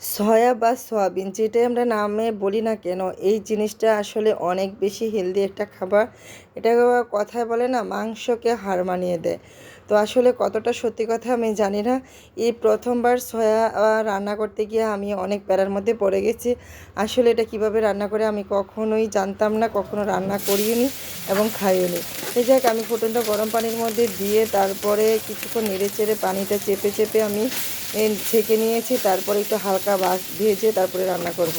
Soya বা soybean, যেটাই আমরা নামে বলি না কেন, এই জিনিসটা আসলে অনেক বেশি হেলদি একটা খাবার। এটা কথায় বলে না, মাংসকে হার মানিয়ে দেয়। তো আসলে কতটা সত্যি কথা আমি জানি না। এই প্রথমবার সয়া রান্না করতে গিয়ে আমি অনেক প্যারার মধ্যে পড়ে গেছি। আসলে এটা কীভাবে রান্না করে আমি কখনোই জানতাম না, কখনো রান্না করিনি এবং খাইওনি। এই যাক, আমি ফুটনটা গরম পানির মধ্যে দিয়ে তারপরে কিছুক্ষণ নেড়ে চেড়ে পানিটা চেপে চেপে আমি ছেঁকে নিয়েছি। তারপরে একটু হালকা বাস ভেজে তারপরে রান্না করব।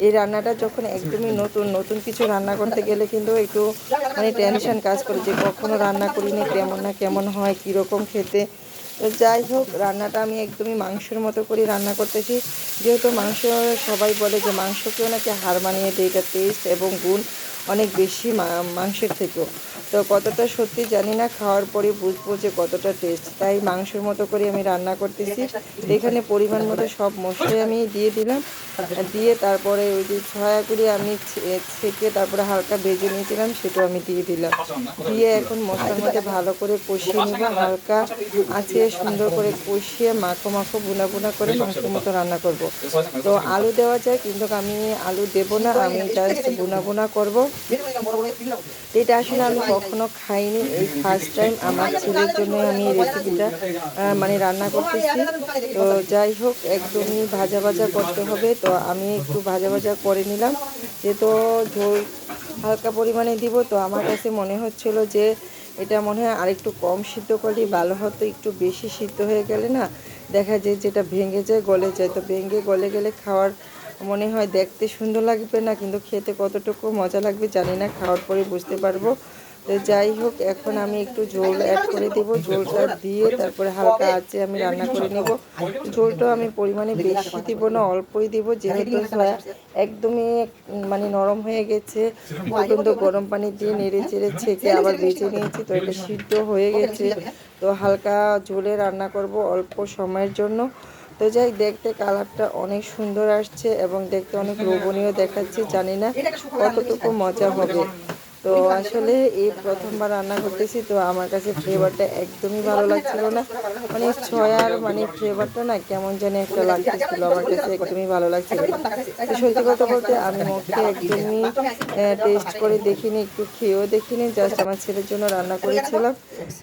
এই রান্নাটা যখন একদমই নতুন নতুন কিছু রান্না করতে গেলে কিন্তু একটু মানে টেনশন কাজ করে যে কখনো রান্না করিনি, কেমন না কেমন হয়, কীরকম খেতে। তো যাই হোক, রান্নাটা আমি একদমই মাংসের মতো করে রান্না করতেছি। যেহেতু মাংস সবাই বলে যে মাংসকেও নাকি হার মানিয়ে দেয়, এটা টেস্ট এবং গুণ। অনেক বেশি মাংসের থেকেও। তো কতটা সত্যি জানি না, খাওয়ার পরে বুঝব যে কতটা টেস্ট তাই মাংসের মতো করে আমি রান্না করতেছি। এখানে পরিমাণ মতো সব মশলাই আমি দিয়ে দিলাম। দিয়ে তারপরে ওই যে ছয়াগুলি আমি ছে- ছেঁকে তারপরে হালকা ভেজে নিয়েছিলাম, সেটাও আমি দিয়ে দিলাম। দিয়ে এখন মশলার মধ্যে ভালো করে কষিয়ে নিব। হালকা আছে সুন্দর করে কষিয়ে মাখো মাখো বুনা বুনা করে মাংসের মতো রান্না করব। তো আলু দেওয়া যায়, কিন্তু আমি আলু দেব না। আমি জাস্ট বুনা বুনা করব। এটা আসলে আমি কখনো খাইনি। এই ফার্স্ট টাইম আমার ছেলের জন্য আমি এই রেসিপিটা মানে রান্না করতেছি। তো যাই হোক, একদমই ভাজা ভাজা করতে হবে। তো আমি একটু ভাজা ভাজা করে নিলাম। যেহেতু ঝোল হালকা পরিমাণে দিব, তো আমার কাছে মনে হচ্ছিল যে এটা মনে হয় আরেকটু কম সিদ্ধ করলেই ভালো হতো, একটু বেশি সিদ্ধ হয়ে গেলে না দেখা যায় যেটা ভেঙে যায়, গলে যায়। তো ভেঙে গলে গেলে খাওয়ার মনে হয় দেখতে সুন্দর লাগবে না, কিন্তু খেতে কতটুকু মজা লাগবে জানি না, খাওয়ার পরে বুঝতে পারব। তো যাই হোক, এখন আমি একটু ঝোল অ্যাড করে দেব, ঝোলটা দিয়ে তারপরে হালকা আঁচে আমি রান্না করে নেব। ঝোলটা আমি পরিমাণে বেশি দিব না, অল্পই দিব, যেহেতু সয়া একদমই মানে নরম হয়ে গেছে। পর্যন্ত গরম পানি দিয়ে নেড়ে চেড়ে ছেঁকে আবার বেঁচে নিয়েছি, তো এটা সিদ্ধ হয়ে গেছে। তো হালকা ঝোলে রান্না করব অল্প সময়ের জন্য। তো যাই, দেখতে কালারটা অনেক সুন্দর আসছে এবং দেখতে অনেক লোভনীয় দেখাচ্ছে, জানি না কতটুকু মজা হবে। তো আসলে এই প্রথমবার রান্না করতেছি, তো আমার কাছে ফ্লেভারটা একদমই ভালো লাগছিল না। মানে ছয়ার মানে ফ্লেভারটা না কেমন জানি একটা লাগতেছিল, আমার কাছে একদমই ভালো লাগছিল তো সত্যি কথা বলতে আমি মুখে একদমই টেস্ট করে দেখিনি, একটু খেয়েও দেখিনি জাস্ট আমার ছেলের জন্য রান্না করেছিলাম।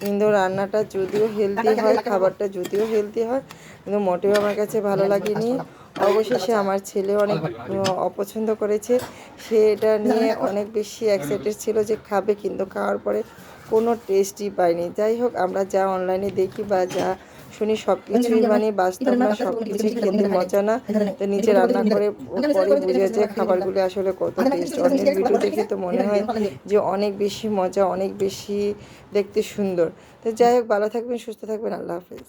কিন্তু রান্নাটা যদিও হেলদি হয়, খাবারটা যদিও হেলদি হয় কিন্তু মোটেও আমার কাছে ভালো লাগেনি। অবশেষে আমার ছেলে অনেক অপছন্দ করেছে। সে এটা নিয়ে অনেক বেশি এক্সাইটেড ছিল যে খাবে কিন্তু খাওয়ার পরে কোনো টেস্টই পায়নি। যাই হোক, আমরা যা অনলাইনে দেখি বা যা শুনি সব কিছুই মানে বাস্তব না সব কিছুই খেতে মজা না। তো নিজে রান্না করে পরে বুঝে যে খাবারগুলো আসলে কত টেস্ট অনেক ভিডিও দেখে তো মনে হয় যে অনেক বেশি মজা, অনেক বেশি দেখতে সুন্দর। তো যাই হোক, ভালো থাকবেন, সুস্থ থাকবেন, আল্লাহ হাফেজ।